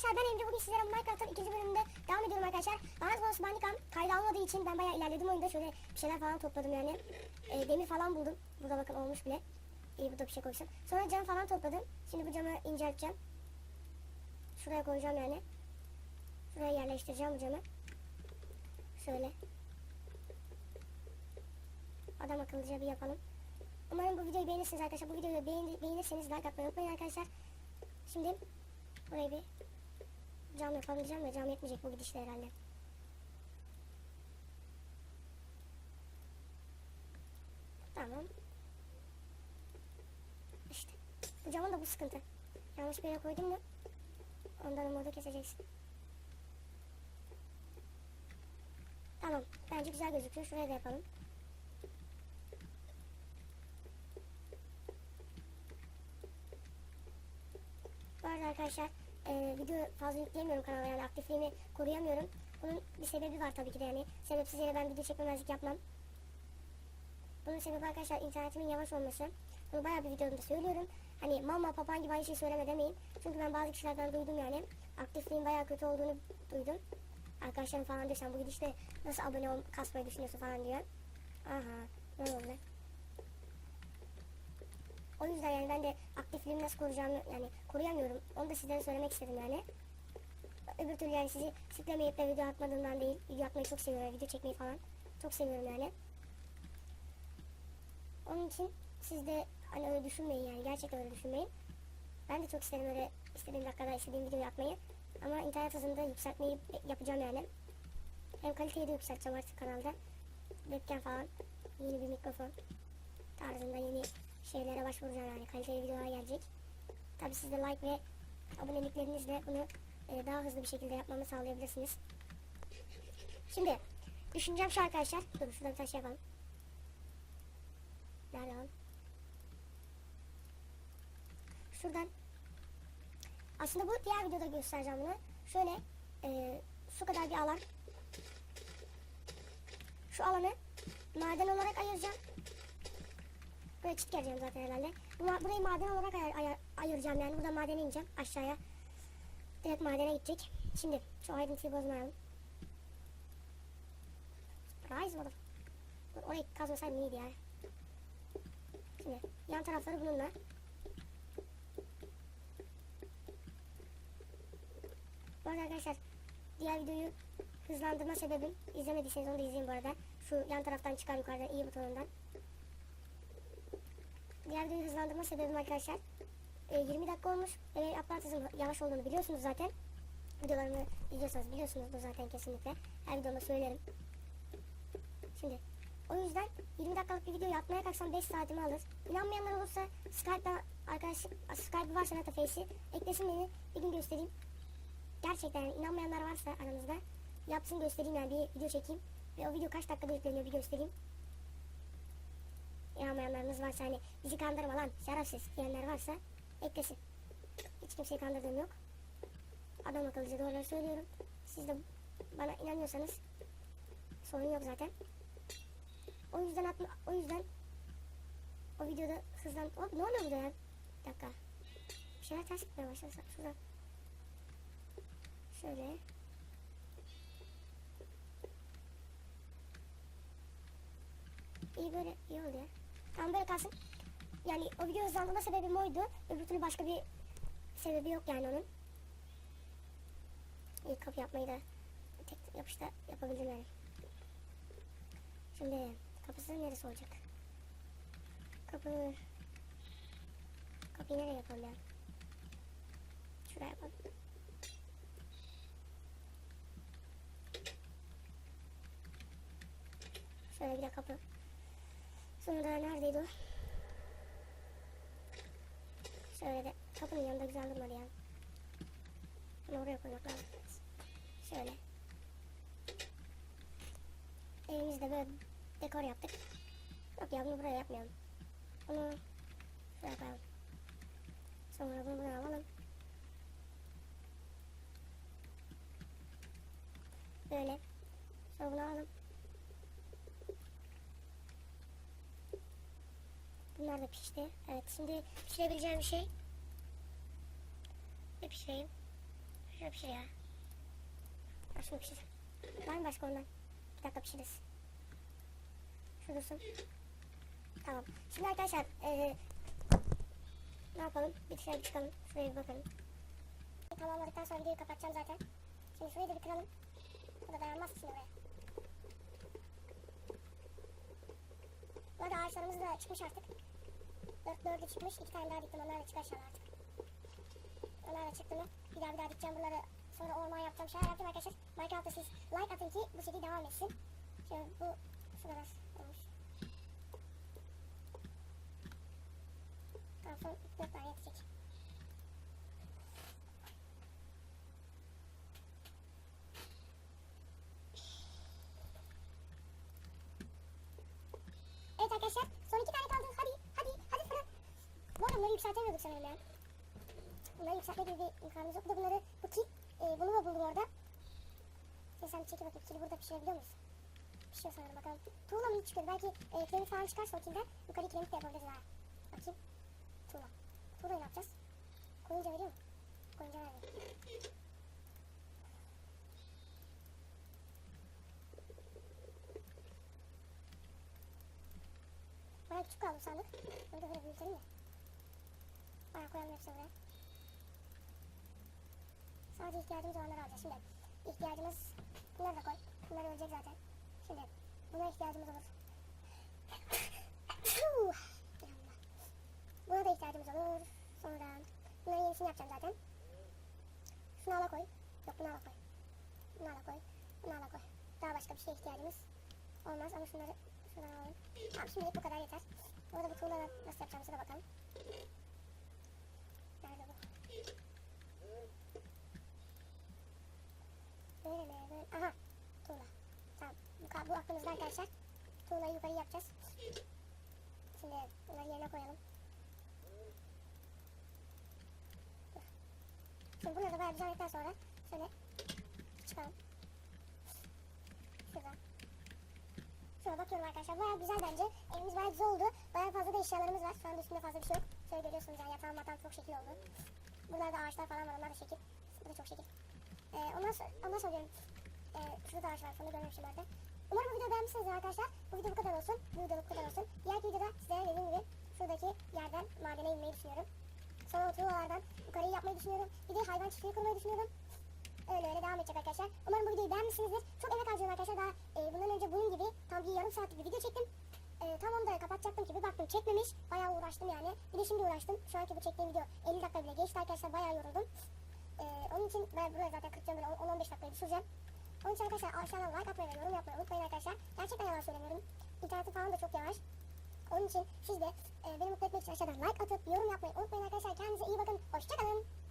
arkadaşlar ben Emre bugün sizlere Minecraft'ın ikinci bölümünde devam ediyorum arkadaşlar. Bana Boss Bandicam kaydı almadığı için ben bayağı ilerledim oyunda. Şöyle bir şeyler falan topladım yani. E, demir falan buldum. Burada bakın olmuş bile. İyi burada bir şey koysam. Sonra cam falan topladım. Şimdi bu camı incelteceğim. Şuraya koyacağım yani. Şuraya yerleştireceğim bu camı. Şöyle. Adam akıllıca bir yapalım. Umarım bu videoyu beğenirsiniz arkadaşlar. Bu videoyu beğen beğenirseniz like atmayı unutmayın arkadaşlar. Şimdi burayı bir cam yapalım diyeceğim de cam yetmeyecek bu gidişle herhalde. Tamam. İşte. Bu camın da bu sıkıntı. Yanlış bir yere koydum mu ondan umudu keseceksin. Tamam. Bence güzel gözüküyor. Şuraya da yapalım. Bu arada arkadaşlar e, video fazla yükleyemiyorum kanala yani aktifliğimi koruyamıyorum. Bunun bir sebebi var tabii ki de yani sebepsiz yere ben video çekmemezlik yapmam. Bunun sebebi arkadaşlar internetimin yavaş olması. Bunu bayağı bir videomda söylüyorum. Hani mama papan gibi aynı şey söyleme demeyin. Çünkü ben bazı kişilerden duydum yani. Aktifliğin bayağı kötü olduğunu duydum. Arkadaşlarım falan diyor sen bu gidişte nasıl abone ol kasmayı düşünüyorsun falan diyor. Aha ne oldu? O yüzden yani ben de aktifliğimi nasıl koruyacağımı yani koruyamıyorum. Onu da sizlere söylemek istedim yani. Öbür türlü yani sizi sıklameyıp da video atmadığımdan değil. Video atmayı çok seviyorum. Video çekmeyi falan. Çok seviyorum yani. Onun için siz de hani öyle düşünmeyin yani. Gerçekten öyle düşünmeyin. Ben de çok isterim öyle istediğim dakikada istediğim video yapmayı. Ama internet hızını da yükseltmeyi yapacağım yani. Hem kaliteyi de yükselteceğim artık kanalda. Webcam falan. Yeni bir mikrofon tarzında yeni şeylere başvuracağım yani kaliteli videolar gelecek. Tabi siz de like ve aboneliklerinizle bunu e, daha hızlı bir şekilde yapmamı sağlayabilirsiniz. Şimdi düşüneceğim şu arkadaşlar. Dur şuradan bir taş yapalım. Nerede? Şuradan. Aslında bu diğer videoda göstereceğim bunu. Şöyle e, şu kadar bir alan. Şu alanı maden olarak ayıracağım. Buraya çit geleceğim zaten herhalde. Burayı maden olarak ayar, ayar, ayıracağım yani. Burada madene ineceğim aşağıya. Direkt madene gidecek. Şimdi şu ayrıntıyı bozmayalım. Rise mother. Dur, Orayı kazmasaydım iyiydi ya. Şimdi yan tarafları bununla. Bu arada arkadaşlar diğer videoyu hızlandırma sebebim izlemediyseniz onu da izleyin bu arada. Şu yan taraftan çıkan yukarıdan iyi butonundan. Diğer videoyu hızlandırma sebebim arkadaşlar. E, 20 dakika olmuş. Ve upload yavaş olduğunu biliyorsunuz zaten. Videolarımı izliyorsanız biliyorsunuzdur zaten kesinlikle. Her videomda söylerim. Şimdi o yüzden 20 dakikalık bir video yapmaya kalksam 5 saatimi alır. İnanmayanlar olursa Skype'da arkadaşlık, Skype varsa Nata Face'i eklesin beni bir gün göstereyim. Gerçekten yani inanmayanlar varsa aranızda yapsın göstereyim yani bir video çekeyim. Ve o video kaç dakikada yükleniyor bir göstereyim. İnanmayanlarınız varsa hani bizi kandırma lan şerefsiz diyenler varsa eklesin. Hiç kimseyi kandırdığım yok. Adam akıllıca doğruları söylüyorum. Siz de bana inanıyorsanız sorun yok zaten. O yüzden atma, o yüzden o videoda hızlan... Hop ne oluyor burada ya? Bir dakika. Bir şeyler ters gitmeye başladı. Şuradan. Şöyle. İyi böyle iyi oldu ya. Tamam böyle kalsın. Yani o video hızlandırma sebebim oydu. Öbür türlü başka bir sebebi yok yani onun. İlk kapı yapmayı da tek yapışta yapabildim yani. Şimdi kapısı neresi olacak? Kapı... Kapıyı nereye yapalım ya? Şuraya yapalım. Şöyle bir de kapı. Sonra neredeydi o? Şöyle de kapının yanında güzel durmadı ya. Bunu oraya koymak lazım. Şöyle. Evimizde böyle dekor yaptık. Yok ya bunu buraya yapmayalım. Bunu şuraya koyalım. Sonra bunu buraya alalım. Böyle. Sonra bunu alalım. Bunlar da pişti. Evet şimdi pişirebileceğim bir şey. Ne pişireyim? Şurada pişir ya. Ha şunu pişir. Var mı başka ondan? Bir dakika pişiririz. Şu dursun. Tamam. Şimdi arkadaşlar eee ne yapalım? Bir dışarı çıkalım. Şuraya bir bakalım. Tamamladıktan sonra videoyu kapatacağım zaten. Şimdi şurayı da bir kıralım. Bu da dayanmaz şimdi oraya. Bu ağaçlarımız da çıkmış artık. Dört dördü çıkmış. İki tane daha diktim. Onlar da çıkar inşallah artık. Onlar da çıktı mı? Bir daha bir daha dikeceğim bunları. Sonra orman yapacağım. Şeyler yaptım arkadaşlar. Minecraft'ta siz like atın ki bu seri devam etsin. Şöyle bu şu kadar olmuş. Tamam son dört tane yetecek. Evet arkadaşlar son iki tane kaldı. Hadi hadi hadi fırın. Bu arada bunları yükseltemiyorduk sanırım ya. Bunları yükseltme gibi bir imkanımız yok. Bir de bunları bu kil e, bunu da buldum orada. Bir çekil bakayım. Kili burada pişirebiliyor muyuz? Pişiyor sanırım bakalım. Tuğla mı hiç çıkıyor? Belki e, kiremit falan çıkarsa o kilden yukarı kiremit de yapabiliriz ha. Bakayım. Tuğla. Tuğlayı ne yapacağız? Koyunca veriyor mu? Koyunca vermiyor. Baya küçük kaldı sandık. Bunu da böyle büyütelim de. Buraya. Sadece ihtiyacımız olanları alacağız. Şimdi ihtiyacımız bunları da koy. Bunlar ölecek zaten. Şimdi buna ihtiyacımız olur. Buna da ihtiyacımız olur. Sonra bunların yenisini yapacağım zaten. Şunu ala koy. Yok bunu ala koy. Bunu ala koy. Bunu ala koy. Daha başka bir şeye ihtiyacımız olmaz ama şunları şuradan alalım. Tamam şimdilik bu kadar yeter. Bu arada bu tuğla nasıl yapacağımıza da bakalım. Nerede bu? Böyle mi? Böyle. Aha. Tuğla. Tamam. Bu, ka- bu aklımızda arkadaşlar. Tuğlayı yukarı yapacağız. Şimdi bunları yerine koyalım. Dur. Şimdi bunları da bayağı düzenledikten sonra şöyle çıkalım. Şuradan. Şuna bakıyorum arkadaşlar. Bayağı güzel bence. Evimiz bayağı güzel oldu. Bayağı fazla da eşyalarımız var. Şu anda üstünde fazla bir şey yok. Şöyle görüyorsunuz yani yatağım matağım çok şekil oldu. Buralarda ağaçlar falan var. Onlar da şekil. Bu da çok şekil. Ee, ondan sonra, ondan sonra diyorum. Ee, şurada da ağaç var. Onu görmemişim de. Umarım bu videoyu beğenmişsinizdir arkadaşlar. Bu video bu kadar olsun. Bu video bu kadar olsun. Diğer videoda sizlere dediğim gibi şuradaki yerden madene inmeyi düşünüyorum. Sonra o yapmayı düşünüyorum. Bir de hayvan çiftliği kurmayı düşünüyorum. Öyle öyle devam edecek arkadaşlar. Umarım bu videoyu beğenmişsinizdir. Çok emek harcadım arkadaşlar. Daha e, bundan önce bunun gibi tam bir yarım saatlik bir video çektim. E, tam onu da kapatacaktım ki bir baktım çekmemiş. Bayağı uğraştım yani. Bir de şimdi uğraştım. Şu anki bu çektiğim video 50 dakika bile geçti arkadaşlar. Bayağı yoruldum. E, onun için ben buraya zaten 40 böyle 10-15 dakikayı düşüreceğim. Onun için arkadaşlar aşağıdan like atmayı ve yorum yapmayı unutmayın arkadaşlar. Gerçekten yalan söylemiyorum. İnternetim falan da çok yavaş. Onun için siz de e, beni mutlu etmek için aşağıdan like atıp yorum yapmayı unutmayın arkadaşlar. Kendinize iyi bakın. Hoşçakalın.